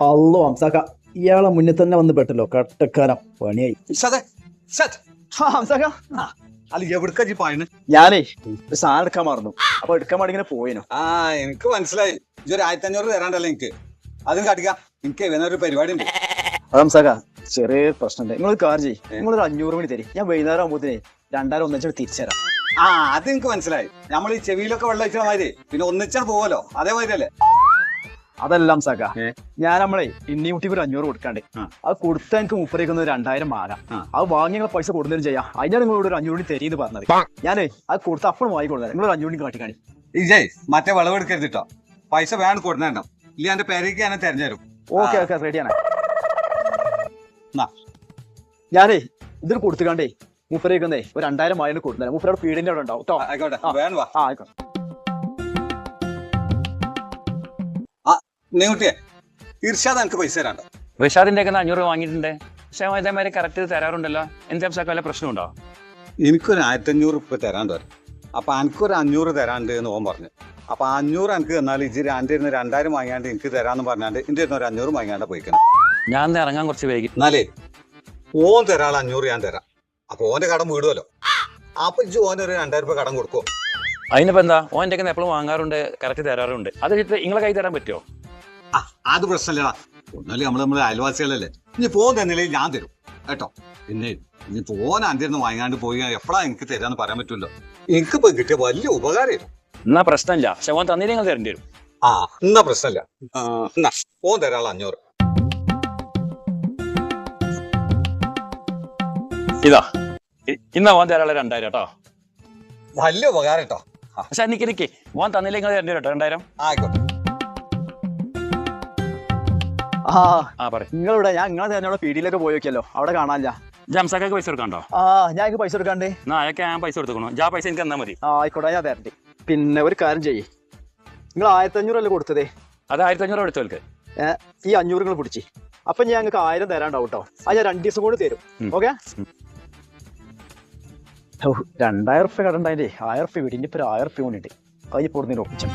അല്ലോ ഹംസാക്ക ഇയാളെ മുന്നിൽ തന്നെ വന്ന് പെട്ടല്ലോ. കട്ടക്കാരം പണിയായി. ഞാനേ ഒരു സാധനം എടുക്കാൻ മറന്നു. അപ്പൊ എടുക്കാൻ വേണ്ടി ഇങ്ങനെ പോയിനു. ആ എനിക്ക് മനസ്സിലായി. ഇതൊരു ഒരു ആയിരത്തി അഞ്ഞൂറ് തരാണ്ടല്ലോ എനിക്ക്. അതും കാട്ടിക്ക. എനിക്ക് ഒരു പരിപാടി ഉണ്ട് അത് ഹംസാക്ക ചെറിയ പ്രശ്നമുണ്ട്. നിങ്ങൾ കാർ ചെയ്യ്. നിങ്ങളൊരു അഞ്ഞൂറ് മണി തരും. ഞാൻ വൈകുന്നേരം ആകുമ്പോഴത്തേനെ രണ്ടായിരം ഒന്നിച്ചു തിരിച്ചുതരാം. ആ അത് എനിക്ക് മനസ്സിലായി. നമ്മൾ ഈ ചെവിയിലൊക്കെ വെള്ളം വെച്ചാൽ മാതിരി. പിന്നെ ഒന്നിച്ചാൽ പോവല്ലോ. അതേമാതിരി അല്ലേ? അതല്ല സഖ. ഞാൻ നമ്മളെ ഇന്നി കുട്ടിക്ക് ഒരു അഞ്ഞൂറ് കൊടുക്കാണ്ട്. അത് കൊടുത്താൽ എനിക്ക് മുപ്പരേക്കുന്ന ഒരു രണ്ടായിരം വാങ്ങാം. ആ. അത് വാങ്ങി നിങ്ങൾ പൈസ കൊടുന്നതിനും ചെയ്യാം. അതിനാണ് നിങ്ങളോട് ഒരു അഞ്ഞൂറ് തരീന്ന് പറഞ്ഞത്. ഞാനേ അത് കൊടുത്ത അപ്പോഴും വാങ്ങി കൊടുത്തത് നിങ്ങൾ ഒരു അഞ്ഞൂറ് കാട്ടിക്കാണി. മറ്റേ വിളവെടുക്കരുത് കേട്ടോ പൈസ വേണം കൊടുക്കണോ ഇല്ല എന്റെ പേരേക്ക് ഞാൻ തെരഞ്ഞുതരും ഓക്കെ. ഓക്കെ റെഡിയാണ്. ഞാനേ ഇതിൽ കൊടുത്തുകാണ്ടേ മുപ്പരേക്കുന്നേ ഒരു രണ്ടായിരം വാങ്ങി കൊടുത്തേ മുപ്പരോട് പീടിന്റെ അവിടെ ഉണ്ടാവും കേട്ടോ ആയിക്കോട്ടെ ആ ആയിക്കോട്ടെ. നീ കുട്ടിയെ ഇർഷാദ് എനിക്ക് പൈസ തരാണ്ട്? റിഷാദിന്റെ ഒക്കെ അഞ്ഞൂറ് വാങ്ങിയിട്ടുണ്ട്. പക്ഷേ ഇതേമാതിരി കറക്റ്റ് തരാറുണ്ടല്ലോ. എന്താ സാക്ക് വല്ല പ്രശ്നമുണ്ടോ എനിക്കൊരു ആയിരത്തി അഞ്ഞൂറ് ഉപ്പ് തരാണ്ട് വരും അപ്പൊ എനിക്കൊരു അഞ്ഞൂറ് തരാണ്ട് എന്ന് ഓൻ പറഞ്ഞു. അപ്പൊ അഞ്ഞൂറ് എനിക്ക് തന്നാൽ ഇജി രണ്ട് ഇരുന്ന് രണ്ടായിരം വാങ്ങിയാണ്ട് എനിക്ക് തരാന്ന് പറഞ്ഞാണ്ട് എന്റെ ഇരുന്ന് ഒരു അഞ്ഞൂറ് വാങ്ങിയാണ്ട് പോയിക്കണം. ഞാൻ ഇറങ്ങാൻ കുറച്ച് വൈകി എന്നാലേ ഓൻ തരാൾ അഞ്ഞൂറ് ഞാൻ തരാം. അപ്പൊ ഓന്റെ കടം വീടുമല്ലോ അപ്പൊ ഇജ് ഓനൊരു രണ്ടായിരം രൂപ കടം കൊടുക്കോ അതിനിപ്പോ എന്താ? ഓന്റെ ഒക്കെ എപ്പോഴും വാങ്ങാറുണ്ട് കറക്റ്റ് തരാറുണ്ട്. അത് നിങ്ങളെ കൈ തരാൻ പറ്റുമോ അത് പ്രശ്നമില്ലടാ. ഒന്നല്ലേ നമ്മൾ നമ്മുടെ അയൽവാസികളല്ലേ. ഇനി പോകുന്ന നിലയിൽ ഞാൻ തരും. കേട്ടോ? പിന്നെ ഇനി പോകാൻ അന്തിരുന്ന് വാങ്ങാണ്ട് പോയി എപ്പോഴാ എനിക്ക് തരാന്ന് പറയാൻ പറ്റുമല്ലോ. എനിക്കിപ്പോ കിട്ടിയ വലിയ ഉപകാരം എന്നാ പ്രശ്നമില്ല. പക്ഷെ ഓൻ തരേണ്ടി വരും. ആ എന്നാ പ്രശ്നമില്ല. പോകും എന്നാ തരാള അഞ്ഞൂറ്. ഇതാ. ഇന്നാ ഓൻ തരാളെ രണ്ടായിരം കേട്ടോ. വലിയ ഉപകാരം കേട്ടോ. പക്ഷെ എനിക്ക് എനിക്ക് ഓൻ തന്നില്ലെങ്കിൽ തരേണ്ടി വരും കേട്ടോ. രണ്ടായിരം. ആയിക്കോട്ടെ. നിങ്ങളിവിടെ ഞാൻ നിങ്ങളെ തന്നെ പീടിയിലൊക്കെ പോയി നോക്കിയല്ലോ അവിടെ കാണാനില്ല. ജംസാക്കൊക്കെ പൈസ കൊടുക്കണ്ടോ ആ ഞാൻ എനിക്ക് പൈസ കൊടുക്കാണ്ട്. എന്നാ അതൊക്കെ ഞാൻ പൈസ കൊടുക്കണം ജാ പൈസ എനിക്ക് തന്നാൽ മതി. ആ ആയിക്കോട്ടെ ഞാൻ തരണ്ട്. പിന്നെ ഒരു കാര്യം ചെയ്യേ. നിങ്ങൾ ആയിരത്തി അഞ്ഞൂറല്ലേ കൊടുത്തതേ? അത് ആയിരത്തി അഞ്ഞൂറ് എടുത്തോൽക്ക് ഈ അഞ്ഞൂറ് നിങ്ങൾ പിടിച്ച്. അപ്പൊ ഞാൻ നിങ്ങൾക്ക് ആയിരം തരാണ്ടാവും കേട്ടോ അത് ഞാൻ രണ്ടു ദിവസം കൂടി തരും. ഓക്കെ. രണ്ടായിരം റുപ്യ കടണ്ടായില്ലേ ആയിരം റുപ്യ വീടിന്റെ ഇപ്പൊ ഒരു ആയിരം റുപ്യ കൊണ്ടിട്ട് അത് പൊടുന്നതിന് ഒപ്പിച്ചു.